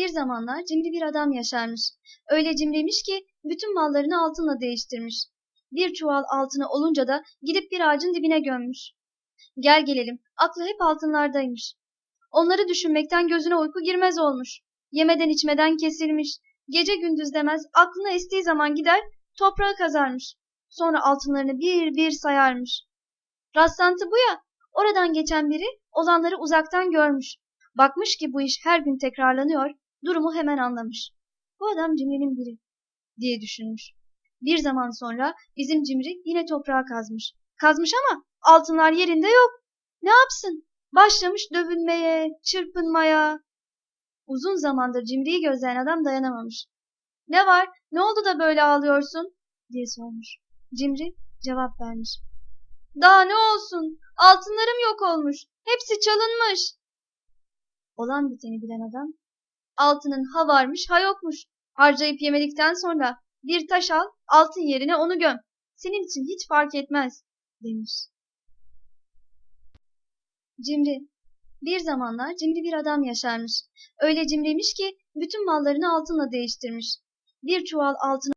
Bir zamanlar cimri bir adam yaşarmış. Öyle cimriymiş ki bütün mallarını altınla değiştirmiş. Bir çuval altını olunca da gidip bir ağacın dibine gömmüş. Gel gelelim, aklı hep altınlardaymış. Onları düşünmekten gözüne uyku girmez olmuş. Yemeden içmeden kesilmiş. Gece gündüz demez, aklına estiği zaman gider, toprağı kazarmış. Sonra altınlarını bir bir sayarmış. Rastlantı bu ya, oradan geçen biri olanları uzaktan görmüş. Bakmış ki bu iş her gün tekrarlanıyor, durumu hemen anlamış. Bu adam cimrinin biri diye düşünmüş. Bir zaman sonra bizim cimri yine toprağa kazmış. Kazmış ama altınlar yerinde yok. Ne yapsın? Başlamış dövünmeye, çırpınmaya. Uzun zamandır cimriyi gözleyen adam dayanamamış. Ne var? Ne oldu da böyle ağlıyorsun? diye sormuş. Cimri cevap vermiş. Daha ne olsun? Altınlarım yok olmuş. Hepsi çalınmış. Olan biteni bilen adam, altının ha varmış ha yokmuş. Harcayıp yemedikten sonra bir taş al, altın yerine onu göm. Senin için hiç fark etmez, demiş. Cimri Bir zamanlar cimri bir adam yaşarmış. Öyle cimriymiş ki bütün mallarını altınla değiştirmiş. Bir çuval altın